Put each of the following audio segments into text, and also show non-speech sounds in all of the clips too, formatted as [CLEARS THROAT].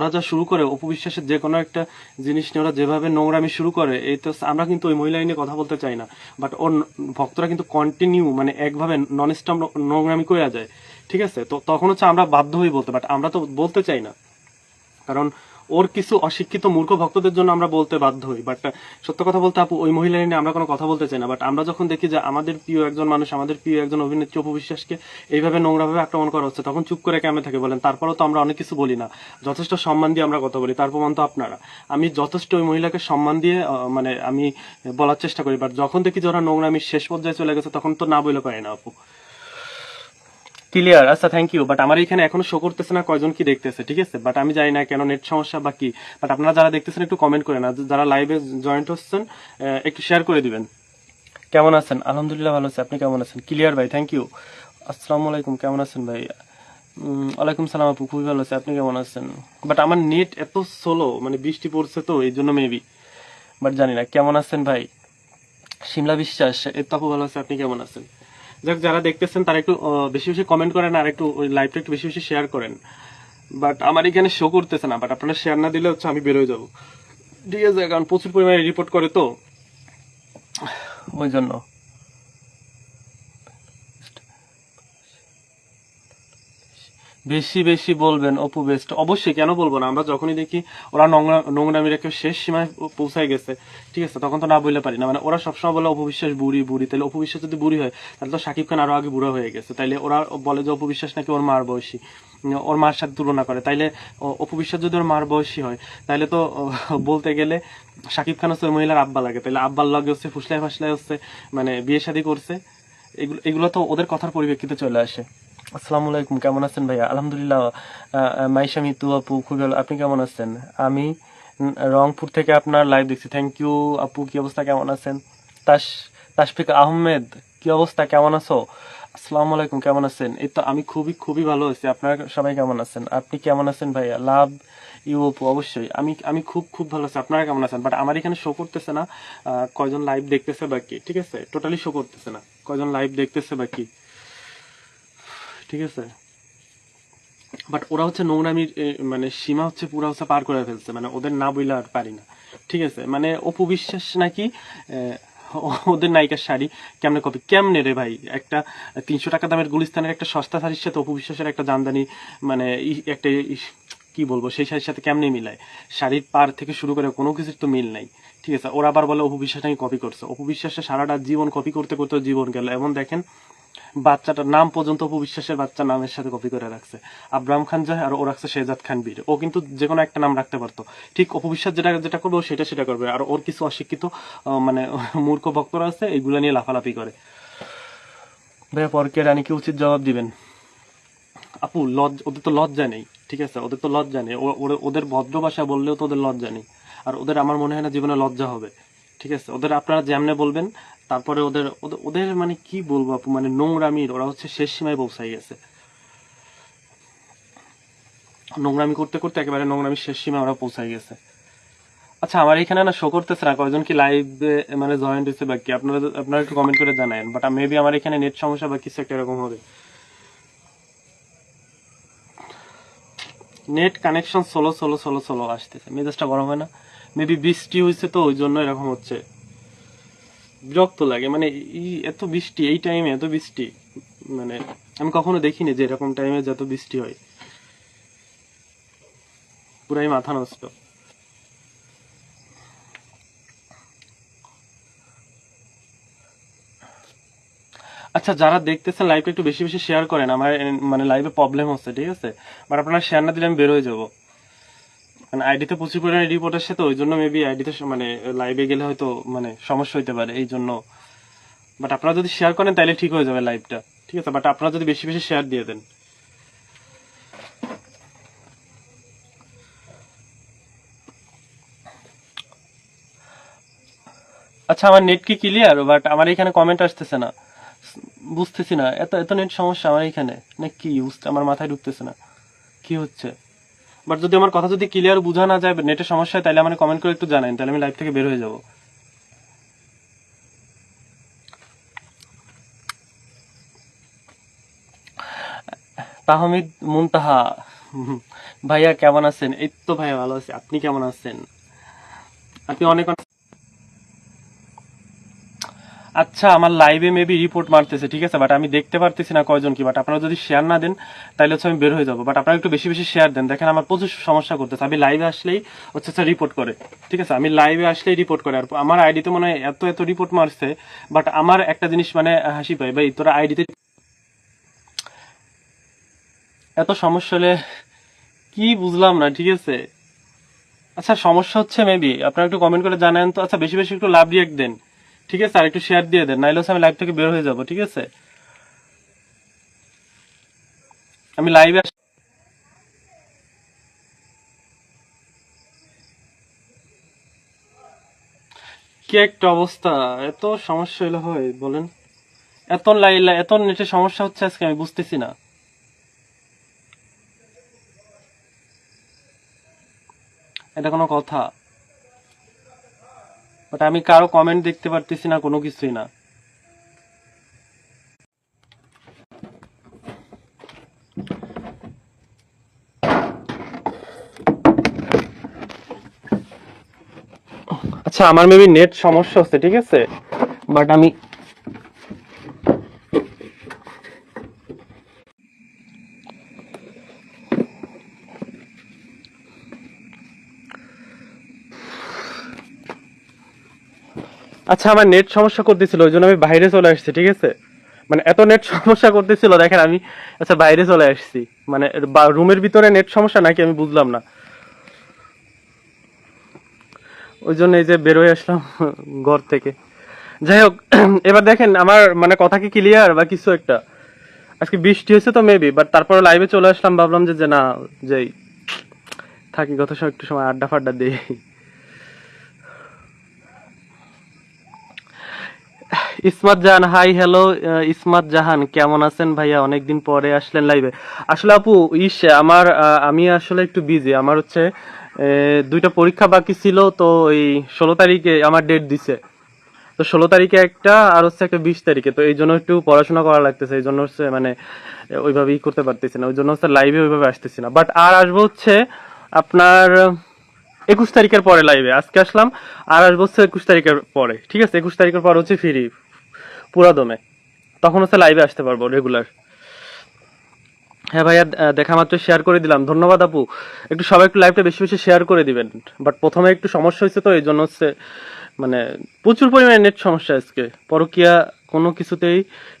ওরা যা শুরু করে, অপবিশ্বাসের যে কোনো একটা জিনিস নিয়ে ওরা যেভাবে নোংরামি শুরু করে, এই তো আমরা কিন্তু ওই মহিলা নিয়ে কথা বলতে চাই না। বাট ওর ভক্তরা কিন্তু কন্টিনিউ মানে একভাবে নন স্টপ নোংরামি করে যায়। ঠিক আছে? তো তখন হচ্ছে আমরা বাধ্য হয়ে বলতে বাট আমরা তো বলতে চাই না। কারণ ওর কিছু অশিক্ষিত মূর্খ ভক্তদের জন্য আমরা বলতে বাধ্য হই। বাট সত্য কথা বলতে আপু, ওই মহিলা নিয়ে আমরা কোনো কথা বলতে চাই না। বাট আমরা যখন দেখি যে আমাদের প্রিয় একজন মানুষ, আমাদের প্রিয় একজন অভিনেত্রী অপবিশ্বাসকে এইভাবে নোংরাভাবে আক্রমণ করা হচ্ছে, তখন চুপ করে কেমনে থাকে বলেন, তারপরেও তো আমরা অনেক কিছু বলি না। যথেষ্ট সম্মান দিয়ে আমরা কথা বলি। তার প্রমাণ তো আপনারা। আমি যথেষ্ট ওই মহিলাকে সম্মান দিয়ে মানে আমি বলার চেষ্টা করি। বাট যখন দেখি যে ওরা নোংরামি শেষ পর্যায়ে চলে গেছে, তখন তো না বলে পারি না আপু। ক্লিয়ার আচ্ছা থ্যাংক ইউ বাট আমার এখানে এখনও শো করতেছে না কয়জন কি দেখতেছে ঠিক আছে? বাট আমি জানি না কেন নেট সমস্যা বা কি। বাট আপনারা যারা দেখতেছেন একটু কমেন্ট করেন আর যারা লাইভে জয়েন্ট হচ্ছেন একটু শেয়ার করে দিবেন। কেমন আছেন? আলহামদুলিল্লাহ ভালো আছি আপনি কেমন আছেন? ক্লিয়ার ভাই থ্যাংক ইউ আসসালামু আলাইকুম কেমন আছেন ভাই? ওয়ালাইকুম সালাম আপু খুবই ভালো আছে আপনি কেমন আছেন? বাট আমার নেট এত সোলো মানে বৃষ্টি পড়ছে তো এই জন্য মেবি বাট জানি না কেমন আছেন ভাই? শিমলা বিশ্বাস? এই তো আপু ভালো আছে আপনি কেমন আছেন? যাক, যারা দেখতেছেন, তারা একটু বেশি বেশি কমেন্ট করেন আর একটু ওই লাইভটা একটু বেশি বেশি শেয়ার করেন। বাট আমার এখানে শো করতেছে না বাট আপনারা শেয়ার না দিলে হচ্ছে আমি বেরোয় যাব। ঠিক আছে, কারণ প্রচুর পরিমাণে রিপোর্ট করে তো। ওই জন্য। বেশি বেশি বলবেন, অপু বেস্ট অবশ্যই, কেন বলব না? আমরা যখনই দেখি ওরা নোংরা নোংরামি রেখে শেষ সীমায় পৌঁছায় গেছে, ঠিক আছে? তখন তো না বললে পারি না। মানে ওরা সবসময় বলে অপবিশ্বাস বুড়ি বুড়ি। তাহলে অপবিশ্বাস যদি বুড়ি হয়, তাহলে তো শাকিব খান আরও আগে বুড়ো হয়ে গেছে। তাইলে ওরা বলে যে অপবিশ্বাস নাকি ওর মার বয়সী? ওর মার সাথে তুলনা করে। তাইলে অপবিশ্বাস যদি ওর মার বয়সী হয়, তাইলে তো বলতে গেলে শাকিব খান হচ্ছে মহিলার আব্বা লাগে। তাহলে আব্বার লগে হচ্ছে ফুসলাই ফাসলাই হচ্ছে মানে বিয়ে শাদী করছে। এগুলো এগুলো তো ওদের কথার পরিপ্রেক্ষিতে চলে আসে। আসসালামু আলাইকুম, কেমন আছেন ভাইয়া? আলহামদুলিল্লাহ মাইশা মিতু আপু খুবই ভালো আপনি কেমন আছেন? আমি রংপুর থেকে আপনার লাইভ দেখছি। থ্যাংক ইউ আপু, কি অবস্থা, কেমন আছেন? তাস, তাশফিক আহমেদ, কি অবস্থা, কেমন আছো? আসসালামু আলাইকুম, কেমন আছেন? এই তো আমি খুবই খুবই ভালো আছি। আপনারা সবাই কেমন আছেন? আপনি কেমন আছেন ভাইয়া? লাভ ইউ আপু, অবশ্যই। আমি আমি খুব খুব ভালো আছি। আপনারা কেমন আছেন? বাট আমার এখানে শো করতেছে না কয়জন লাইভ দেখতেছে বাকি ঠিক আছে? টোটালি শো করতেছে না। কয়জন লাইভ দেখতেছে বা কি? ঠিক আছে? বাট ওরা হচ্ছে নোংরামির মানে সীমা হচ্ছে পুরো হচ্ছে পার করে ফেলছে মানে ওদের না বইলে আর পারি না। ঠিক আছে? মানে অপু বিশ্বাস নাকি ওদের নায়িকার শাড়ি কেমনে কপি? কেমনে রে ভাই? একটা তিনশো টাকা দামের গুলিস্তানের একটা সস্তা শাড়ির সাথে অপু বিশ্বাসের একটা জামদানি মানে একটা কি বলব, সেই শাড়ির সাথে কেমনে মিলায়? শাড়ির পার থেকে শুরু করে কোনো কিছুর তো মিল নাই। ঠিক আছে? ওরা আবার বলে, অপু বিশ্বাস নাকি কপি করছে? অপু বিশ্বাসের সারাটা জীবন কপি করতে করতে জীবন গেল। এবং দেখেন বাচ্চাটার নাম পর্যন্ত অপু বিশ্বাসের বাচ্চার নামের সাথে কপি করে রাখছে। আব্রাহাম খান যায় আর ও রাখছে শেজাদ খান বীর। ও কিন্তু যে কোনো একটা নাম রাখতে পারতো। ঠিক অপু বিশ্বাস যেটা যেটা করবে, ও সেটা সেটা করবে। আর ওর কিছু অশিক্ষিত মানে [LAUGHS] মূর্খ ভক্তরা আছে এইগুলা নিয়ে লাফালাফি করে। ভাইয়া পরকে রানীকে উচিত জবাব দিবেন। আপু লজ ওদের তো লজ্জা নেই, ঠিক আছে? ওদের তো লজ্জা নেই। ওদের ভদ্র ভাষা বললেও তো ওদের লজ্জা নেই। আর ওদের, আমার মনে হয় না, জীবনে লজ্জা হবে, ঠিক আছে? ওদের আপনারা যেমনে বলবেন তারপরে ওদের, ওদের- মানে কি বলব আপু? মানে নোংরামির ওরা হচ্ছে শেষ সীমায় পৌঁছাই গেছে। নোংরামি করতে করতে একেবারে নোংরামির শেষ সীমায় ওরা পৌঁছাই গেছে। আচ্ছা আমার এখানে না শো করতেছে না, কয়জন কি লাইভে মানে জয়েন্ট হয়েছে বা কি? আপনারা আপনারা একটু কমেন্ট করে জানায়েন বাট মেবি আমার এখানে নেট সমস্যা বা কিছু একটা এরকম হবে। Net connection slow slow slow slow আসতেছে। মেজাজটা গরম হয় না। মেবি বৃষ্টি হয়েছে তো, ওই জন্য এরকম হচ্ছে। বিরক্ত লাগে। মানে এত বৃষ্টি, এই টাইমে এত বৃষ্টি। মানে আমি কখনো দেখিনি যে এরকম টাইমে যত বৃষ্টি হয়। পুরাই মাথা নষ্ট। আচ্ছা যারা দেখতেছেন লাইভটা একটু বেশি বেশি শেয়ার করেন। আমার মানে লাইভে প্রবলেম হচ্ছে, ঠিক আছে? বাট আপনারা শেয়ার না দিলে আমি বের হয়ে যাব। মানে আইডিতে প্রচুর পরিমাণে রিপোর্ট আসছে তো ওই জন্য মেবি আইডিতে মানে লাইভে গেলে হয়তো মানে সমস্যা হইতে পারে এই জন্য বাট আপনারা যদি শেয়ার করেন তাহলে ঠিক হয়ে যাবে লাইভটা ঠিক আছে? বাট আপনারা যদি বেশি বেশি শেয়ার দিয়ে দেন। আচ্ছা আমার নেট কি ক্লিয়ার বাট আমার এখানে কমেন্ট আসতেছে না। বুঝতেছি না। এত এত নেট সমস্যা আমার এখানে। না কি বুঝতে আমার মাথায় ঢুকতেছে না। কি হচ্ছে? বাট যদি আমার কথা যদি ক্লিয়ার বোঝা না যায় নেটের সমস্যা তাহলে আমার কমেন্ট করে একটু জানাই তাহলে আমি লাইভ থেকে বের হয়ে যাব। তাহমিদ মুনতাহা, ভাইয়া কেমন আছেন? এই তো ভাইয়া ভালো আছি, আপনি কেমন আছেন? আপনি অনেক অনেক- আচ্ছা আমার লাইভে মেবি রিপোর্ট মারতেছে, ঠিক আছে? বাট আমি দেখতে পারতেছি না কয়জন কি বাট আপনারা যদি শেয়ার না দেন, তাহলে হচ্ছে আমি বের হয়ে যাব। বাট আপনারা একটু বেশি বেশি শেয়ার দেন। দেখেন, আমার প্রচুর সমস্যা করতেছে। আমি লাইভে আসলেই হচ্ছে স্যার রিপোর্ট করে, ঠিক আছে? আমি লাইভে আসলেই রিপোর্ট করে। আর আমার আইডিতে মনে হয় এত এত রিপোর্ট মারছে বাট আমার একটা জিনিস মানে হাসি পাই ভাই, তোরা আইডিতে এত সমস্যা হলে কি বুঝলাম না, ঠিক আছে? আচ্ছা সমস্যা হচ্ছে মেবি আপনারা একটু কমেন্ট করে জানান তো। আচ্ছা বেশি বেশি একটু লাভ রিয়েক্ট দেন। ঠিক আছে আর একটু শেয়ার দিয়ে দেন নাইলে আমি লাইভ থেকে বের হয়ে যাব, ঠিক আছে? আমি লাইভে কি একটা অবস্থা, এত সমস্যা হলে হয়, বলেন। এত লাইলা এত নেটের সমস্যা হচ্ছে আজকে, আমি বুঝতেছি না। এটা কোনো কথা। বাট আমি কারও কমেন্ট দেখতে পারতেছি না, কোনো কিছুই না। আচ্ছা আমার মেবি নেট সমস্যা হচ্ছে, ঠিক আছে? বাট আমি আচ্ছা আমার নেট সমস্যা করতেছিল ওই জন্য আমি বাইরে চলে আসছি, ঠিক আছে? মানে এত নেট সমস্যা করতেছিল, দেখেন আমি আচ্ছা বাইরে চলে আসছি। মানে রুমের ভিতরে নেট সমস্যা নাকি আমি বুঝলাম না। ওই জন্য এই যে বেরোয় আসলাম [LAUGHS] ঘর থেকে। যাই হোক, [CLEARS THROAT] এবার দেখেন আমার মানে কথা কি ক্লিয়ার বা কিছু একটা? আজকে বৃষ্টি হয়েছে তো মেবি বাট তারপরে লাইভে চলে আসলাম, ভাবলাম যে না, যেই, থাকি কত সময় একটু সময় আড্ডা ফাড্ডা দিই। ইসমাত জাহান, হাই, হ্যালো ইসমাত জাহান, কেমন আছেন ভাইয়া? অনেকদিন পরে আসলেন লাইভে আসলে আপু, ইস, আমার আমি আসলে একটু বিজি আমার হচ্ছে দুইটা পরীক্ষা বাকি ছিল, তো ওই ষোলো তারিখে আমার ডেট দিছে। তো ষোলো তারিখে একটা, আর হচ্ছে একটা বিশ তারিখে। তো এই জন্য একটু পড়াশোনা করা লাগতেছে, এই জন্য হচ্ছে মানে ওইভাবে ই করতে পারতেছি না। ওই জন্য হচ্ছে লাইভে ওইভাবে আসতেছি না। বাট আর আসব হচ্ছে আপনার একুশ তারিখের পরে লাইভে আজকে আসলাম আর আসব হচ্ছে একুশ তারিখের পরে। ঠিক আছে, একুশ তারিখের পর হচ্ছে ফ্রি পুরা দমে তখন হচ্ছে লাইভে আসতে পারব রেগুলার হ্যাঁ ভাইয়া দেখা মাত্র শেয়ার করে দিলাম। ধন্যবাদ আপু। একটু সবাই একটু লাইভটা বেশি বেশি শেয়ার করে দিবেন। বাট প্রথমে একটু সমস্যা হয়েছে তো, এই জন্য হচ্ছে মানে প্রচুর পরিমাণে নেট সমস্যা আজকে। পরকিয়া কোনো কিছুতেই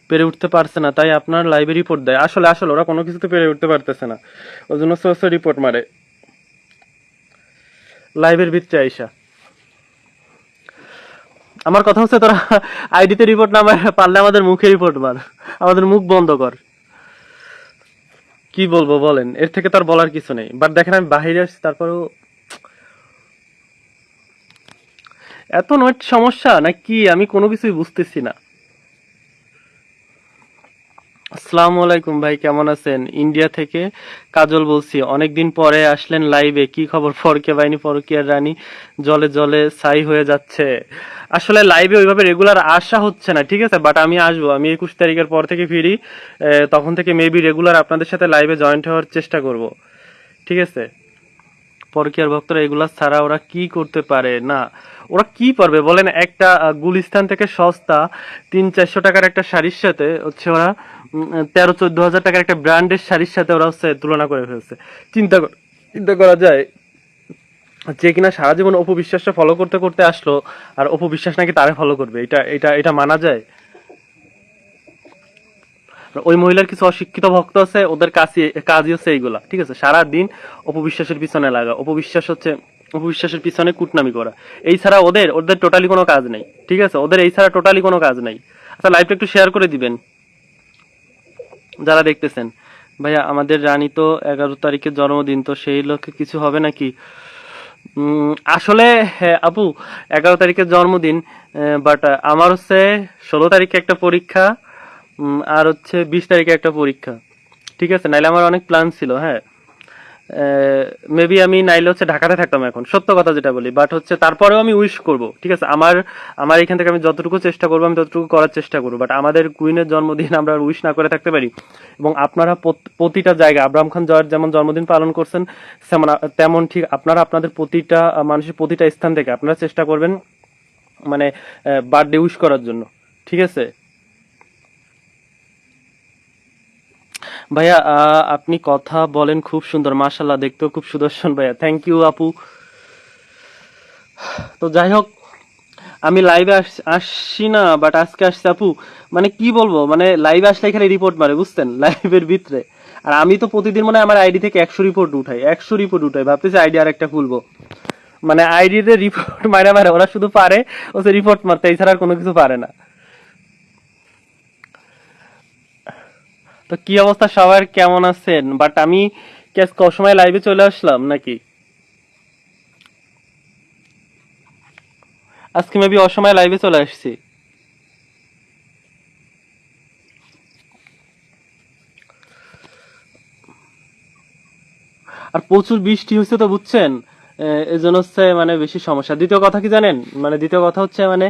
পেরে উঠতে পারছে না। তাই আপনার লাইভে রিপোর্ট দেয়। আসলে আসলে ওরা কোনো কিছুতে পেরে উঠতে পারতেছে না। ওই জন্য রিপোর্ট মারে। লাইভের ভিতরে আইসা। আমার কথা হচ্ছে তোরা আইডিতে রিপোর্ট না পারলে আমাদের মুখে রিপোর্ট মার। আমাদের মুখ বন্ধ কর। কি বলব বলেন? এর থেকে তার বলার কিছু নেই। বাট দেখেন আমি বাহিরে আসছি, তারপরেও এত নেট সমস্যা? না কি আমি কোনো কিছুই বুঝতেছি না? আসসালামু আলাইকুম ভাই, কেমন আছেন? ইন্ডিয়া থেকে কাজল বলছি, অনেকদিন পরে আসলেন লাইভে। কি খবর ফরকে বাহিনী, ফরকিয়ার রানী? জলে জলে ছাই হয়ে যাচ্ছে। আসলে লাইভে ওইভাবে রেগুলার আসা হচ্ছে না, ঠিক আছে? বাট আমি আসব, আমি একুশ তারিখের পর থেকে ফিরি তখন থেকে মেবি রেগুলার আপনাদের সাথে লাইভে জয়েন্ট হওয়ার চেষ্টা করব, ঠিক আছে? পরকিয়ার ভক্তরা এগুলা ছাড়া ওরা কি করতে পারে? না, ওরা কি পারবে? বলেন, একটা গুলিস্তান থেকে সস্তা, তিন চারশো টাকার একটা শাড়ির সাথে হচ্ছে ওরা তেরো চোদ্দ হাজার টাকার একটা ব্র্যান্ডের শাড়ির সাথে ওরা হচ্ছে তুলনা করে ফেলছে। চিন্তা চিন্তা করা যায়, যে কিনা সারা জীবন অপবিশ্বাসটা ফলো করতে করতে আসলো, আর অপবিশ্বাস নাকি তারে ফলো করবে, এটা এটা এটা মানা যায়। ওই মহিলার কিছু অশিক্ষিত ভক্ত আছে, ওদের কাছে কাজই হচ্ছে এইগুলা, ঠিক আছে? সারা দিন অপবিশ্বাসের পিছনে লাগা অপবিশ্বাস হচ্ছে অপবিশ্বাসের পিছনে কুটনামি করা। এই ছাড়া ওদের ওদের টোটালি কোনো কাজ নেই, ঠিক আছে? ওদের এই ছাড়া টোটালি কোনো কাজ নেই। আচ্ছা লাইভটা একটু শেয়ার করে দিবেন। যারা দেখতেছেন ভাইয়া আমাদের রানী তো এগারো তারিখে জন্মদিন তো সেই লক্ষ্যে কিছু হবে নাকি? আসলে হ্যাঁ, আপু এগারো তারিখের জন্মদিন বাট আমার হচ্ছে ষোলো তারিখে একটা পরীক্ষা আর হচ্ছে বিশ তারিখে একটা পরীক্ষা। ঠিক আছে? নাহলে আমার অনেক প্ল্যান ছিল হ্যাঁ। মেবি আমি নাইলে হচ্ছে ঢাকাতে থাকতাম এখন, সত্য কথা যেটা বলি। বাট হচ্ছে তারপরেও আমি উইশ করব, ঠিক আছে? আমার আমার এখান থেকে আমি যতটুকু চেষ্টা করব, আমি ততটুকু করার চেষ্টা করব। বাট আমাদের কুইনের জন্মদিন আমরা উইশ না করে থাকতে পারি। এবং আপনারা প্রতিটা জায়গায়, আব্রাহাম খান জয়ের যেমন জন্মদিন পালন করছেন তেমন ঠিক আপনারা আপনাদের প্রতিটা মানুষের প্রতিটা স্থান থেকে আপনারা চেষ্টা করবেন মানে বার্থডে উইশ করার জন্য, ঠিক আছে? ভাইয়া আপনি কথা বলেন, খুব সুন্দর মাশাল্লাহ দেখতেও খুব সুদর্শন ভাইয়া। থ্যাংক ইউ আপু। তো যাই হোক, আমি লাইভে আসছি না বাট আজকে আসছি, আপু। মানে কি বলব মানে লাইভে আসলে এখানে রিপোর্ট মারে বুঝতেন লাইভের [LAUGHS] ভিতরে। আর আমি তো প্রতিদিন মানে আমার আইডি থেকে একশো রিপোর্ট উঠাই, একশো রিপোর্ট উঠাই। ভাবতেছি আইডি আর একটা খুলবো। মানে আইডিতে রিপোর্ট মারা, মারে, ওরা শুধু পারে ওসে রিপোর্ট মারতে, এছাড়া আর কোনো কিছু পারে না। তো কি অবস্থা? সবার কেমন আছেন? বাট আমি কি আজকে অসময় লাইভে চলে আসলাম নাকি? আজকে মেবি অসময় লাইভে চলে আসছি। আর প্রচুর বৃষ্টি হচ্ছে তো বুঝছেন? আহ, এই জন্য হচ্ছে মানে বেশি সমস্যা। দ্বিতীয় কথা কি জানেন? মানে দ্বিতীয় কথা হচ্ছে মানে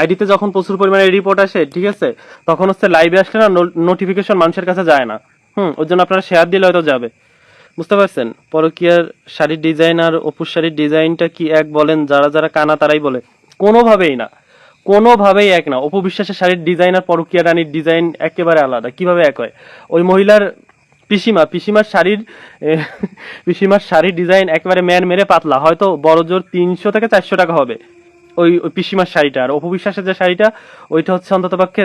আইডিতে যখন প্রচুর পরিমাণে রিপোর্ট আসে, ঠিক আছে, তখন হচ্ছে লাইভে আসলে না নোটিফিকেশন মানুষের কাছে যায় না। হুম ওর জন্য আপনারা শেয়ার দিলে হয়তো যাবে। বুঝতে পারছেন? পরকিয়ার শাড়ির ডিজাইন আর অপুর শাড়ির ডিজাইনটা কি এক বলেন? যারা যারা কানা তারাই বলে। কোনোভাবেই না। কোনোভাবেই এক না। অপু বিশ্বাসের শাড়ির ডিজাইন আর পরকিয়া রানীর ডিজাইন একেবারে আলাদা। কীভাবে এক হয়? ওই মহিলার পিসিমা, পিসিমার শাড়ির পিসিমার শাড়ির ডিজাইন একেবারে ম্যান মেরে পাতলা। হয়তো বড় জোর তিনশো থেকে চারশো টাকা হবে। ওই ওই পিসিমার শাড়িটা। আর অপু বিশ্বাসের যে শাড়িটা ওইটা হচ্ছে অন্তত পক্ষে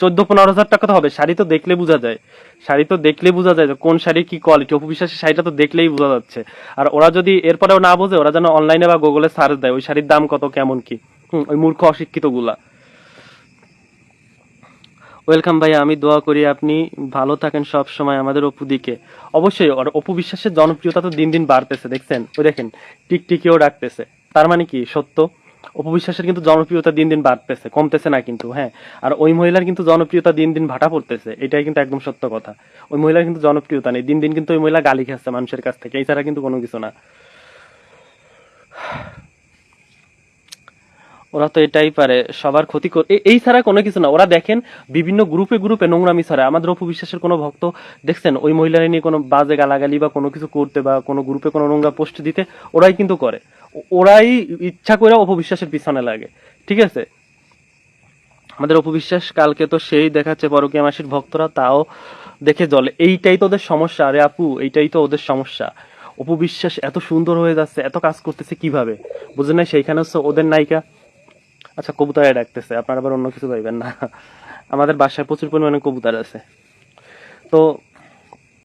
চোদ্দ পনেরো হাজার টাকা তো হবে। শাড়ি তো দেখলে বোঝা যায়। শাড়ি তো দেখলে বোঝা যায় যে কোন শাড়ির কি কোয়ালিটি অপু বিশ্বাসের শাড়িটা তো দেখলেই বোঝা যাচ্ছে। আর ওরা যদি এরপরেও না বোঝে ওরা যেন অনলাইনে বা গুগলে সার্চ দেয় ওই শাড়ির দাম কত কেমন কি। হুম, ওই মূর্খ অশিক্ষিতগুলা ওয়েলকাম ভাই আমি দোয়া করি আপনি ভালো থাকেন সব সময় আমাদের অপু দিকে। অবশ্যই আর অপু বিশ্বাসের জনপ্রিয়তা তো দিন দিন বাড়তেছে দেখছেন? ওই দেখেন টিকটিকিও ডাকতেছে। তার মানে কি? সত্য? অপু বিশ্বাসের কিন্তু জনপ্রিয়তা দিন দিন বাড়তেছে, কমতেছে না কিন্তু হ্যাঁ। আর ওই মহিলার কিন্তু জনপ্রিয়তা দিন দিন ভাটা পড়তেছে, এটাই কিন্তু একদম সত্য কথা। ওই মহিলার কিন্তু জনপ্রিয়তা নেই, দিন দিন কিন্তু ওই মহিলা গালি খাচ্ছে মানুষের কাছ থেকে, এছাড়া কিন্তু কোনো কিছু না। ওরা তো এটাই পারে, সবার ক্ষতি এই ছাড়া কোনো কিছু না, ওরা দেখেন বিভিন্ন গ্রুপে গ্রুপে নোংরামি ছাড়া, আমাদের অপু বিশ্বাসের কোনো ভক্ত, দেখছেন, ওই মহিলারা নিয়ে কোনো বাজে গালাগালি বা কোনো কিছু করতে বা কোনো গ্রুপে কোনো নোংরা পোস্ট দিতে, ওরাই কিন্তু করে। ওরাই ইচ্ছা করে অপবিশ্বাসের পিছনে লাগে। ঠিক আছে? আমাদের অপবিশ্বাস কালকে তো সেই দেখাচ্ছে পরকীয়া মাসির ভক্তরা, তাও দেখে জলে। এইটাই তো ওদের সমস্যা, আরে আপু, এইটাই তো ওদের সমস্যা। অপবিশ্বাস এত সুন্দর হয়ে যাচ্ছে, এত কাজ করতেছে কীভাবে? বুঝলেন না সেইখানে হচ্ছে ওদের নায়িকা। আচ্ছা কবুতরে ডাকতেছে, আপনারা আবার অন্য কিছু পাইবেন না। আমাদের বাসায় প্রচুর পরিমাণে কবুতর আছে। তো